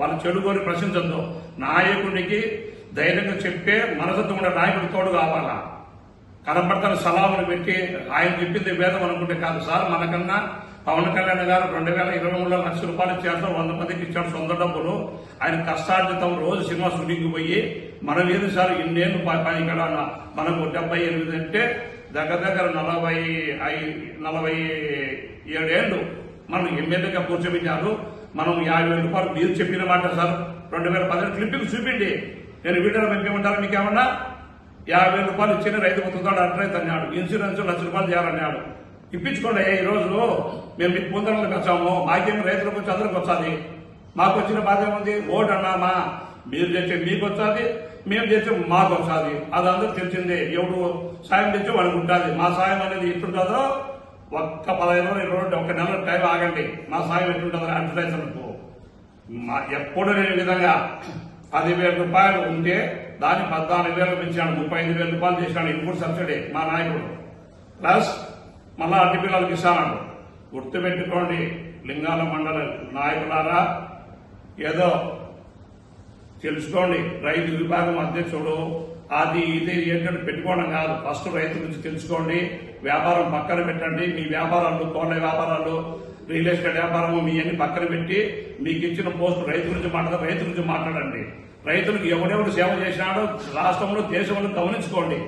వాళ్ళు చెడుకొని ప్రశ్నించద్దు. నాయకుడికి ధైర్యంగా చెప్పే మనసత్వం ఉండే నాయకుడు తోడు కావాలా? కనపడతాను సలాములు పెట్టి ఆయన చెప్పింది వేదం అనుకుంటే కాదు. సార్ మనకన్నా పవన్ కళ్యాణ్ గారు రెండు వేల ఇరవై మూడులో లక్ష రూపాయలు చేస్తాం వంద మందికి ఇచ్చాడు సొంత డబ్బులు. ఆయన కష్టార్జితం రోజు సినిమా షూటింగ్ పోయి మనం ఏది సార్ ఇన్నేళ్ళు పని ఇక్కడ మనకు డెబ్బై ఎనిమిది అంటే దగ్గర దగ్గర నలభై ఐ- నలభై ఏడేళ్ళు మనం ఎమ్మెల్యేగా కూర్చోబెట్టారు. మనం యాభై వేల రూపాయలు మీరు చెప్పిన మాట సార్. రెండు వేల పదిహేను క్లిప్పింగ్ చూపిండి నేను వీడియోలో పంపించమంటారు మీకేమన్నా? యాభై వేల రూపాయలు ఇచ్చిన రైతు పొందుతాడు అట్లయితే అన్నాడు. ఇన్సూరెన్స్ లక్ష రూపాయలు చేయాలన్నాడు. ఇప్పించుకోండి. ఈ రోజు మేము మీకు పొందడానికి వచ్చాము. మాకేమి రైతులకు వచ్చి అందరికి వచ్చాలి. మాకు వచ్చిన బాధ ఏముంది? ఓటు అన్నామా? మీరు చేస్తే మీకు వచ్చాది మేము చేస్తే మాకు వచ్చాది. అది అందరూ తెలిసిందే. ఎవడు సాయం తెచ్చి వాళ్ళకి ఉంటుంది మా సాయం అనేది ఎట్లుంటుందో ఒక్క పదహైదు రోజులు ఇరవై రోజులు ఒక నెల టైం ఆగండి. మా సాయం ఎటువంటి అడ్వర్టైజర్లకు ఎప్పుడు లేని విధంగా పదివేల రూపాయలు ఉంటే దాన్ని పద్నాలుగు వేలు పెంచాడు ముప్పై ఐదు వేల రూపాయలు చేసినాడు ఇన్పుట్ సబ్సిడీ మా నాయకుడు. ప్లస్ మళ్ళా అట్టి పిల్లలకి ఇస్తాడు గుర్తుపెట్టుకోండి లింగాల మండల నాయకులారా ఏదో తెలుసుకోండి. రైతు విభాగం అధ్యక్షుడు అది ఇది ఏంటంటే పెట్టుకోవడం కాదు. ఫస్ట్ రైతు గురించి తెలుసుకోండి. వ్యాపారం పక్కన పెట్టండి. మీ వ్యాపారాలు కోళ్ళ వ్యాపారాలు రియల్ ఎస్టేట్ వ్యాపారం మీ అన్ని పక్కన పెట్టి మీకు ఇచ్చిన పోస్ట్ రైతు గురించి మాట్లాడ రైతు గురించి మాట్లాడండి. రైతులకు ఎవడెవడు సేవ చేసినాడో రాష్ట్రంలో దేశంలో గమనించుకోండి.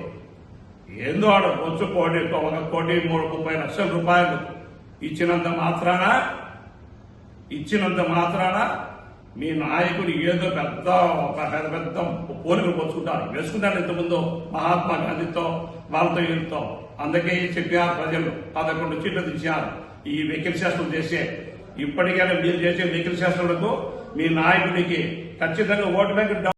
ఏందో ఆడ వచ్చు కోటి ఒక కోటి మూడు ముప్పై లక్షల రూపాయలు ఇచ్చినంత మాత్రాన ఇచ్చినంత మాత్రాన మీ నాయకుడు ఏదో పెద్ద ఒక పెద్ద పెద్ద పోలికలు పొచ్చుకుంటారు వేసుకుంటారు ఇంతకుముందు మహాత్మా గాంధీతో వాళ్ళతో వీళ్ళతో. అందుకే చెప్పారు ప్రజలు పదకొండు సీట్లు తెచ్చారు ఈ వెహికల్ శాస్త్రం చేసే ఇప్పటికైనా మీరు చేసే వెహికల్ శాస్త్రులకు మీ నాయకుడికి ఖచ్చితంగా ఓటు బ్యాంక్